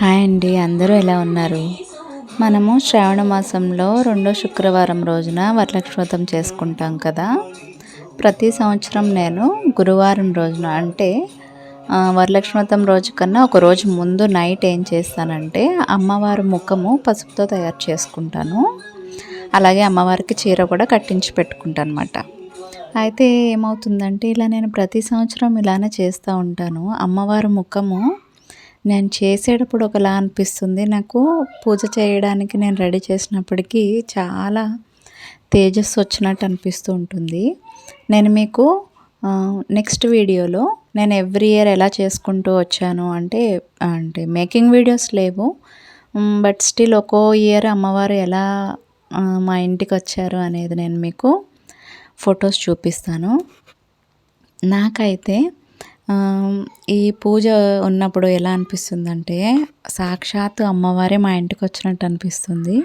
Hi అండి అందరూ ఎలా ఉన్నారు? మనము శ్రావణ మాసంలో రెండో శుక్రవారం రోజున వరలక్ష్మతం చేసుకుంటాం కదా? ప్రతి సంవత్సరం నేను గురువారం రోజున అంటే వరలక్ష్మతం రోజు కన్నా ఒక రోజు ముందు నైట్ ఏం చేస్తానంటే అమ్మవారి ముఖము పసుపుతో తయారు చేసుకుంటాను. అలాగే అమ్మవారికి చీర కూడా కట్టించి పెట్టుకుంటాను అనమాట అయితే ఏమవుతుందంటే ఇలా నేను ప్రతి సంవత్సరం ఇలానే చేస్తూ ఉంటాను. అమ్మవారి ముఖము నేను చేసేటప్పుడు ఒకలా అనిపిస్తుంది. నాకు పూజ చేయడానికి నేను రెడీ చేసినప్పటికీ చాలా తేజస్సు వచ్చినట్టు అనిపిస్తూ ఉంటుంది. నేను మీకు నెక్స్ట్ వీడియోలో నేను ఎవ్రీ ఇయర్ ఎలా చేసుకుంటూ వచ్చాను అంటే అంటే మేకింగ్ వీడియోస్ లేవు. బట్ స్టిల్ ఒక్కో ఇయర్ అమ్మవారు ఎలా మా ఇంటికి వచ్చారు అనేది నేను మీకు ఫొటోస్ చూపిస్తాను. నాకైతే ఈ పూజ ఉన్నప్పుడు ఎలా అనిపిస్తుందంటే సాక్షాత్తు అమ్మవారే మా ఇంటికి వచ్చినట్టు అనిపిస్తుంది.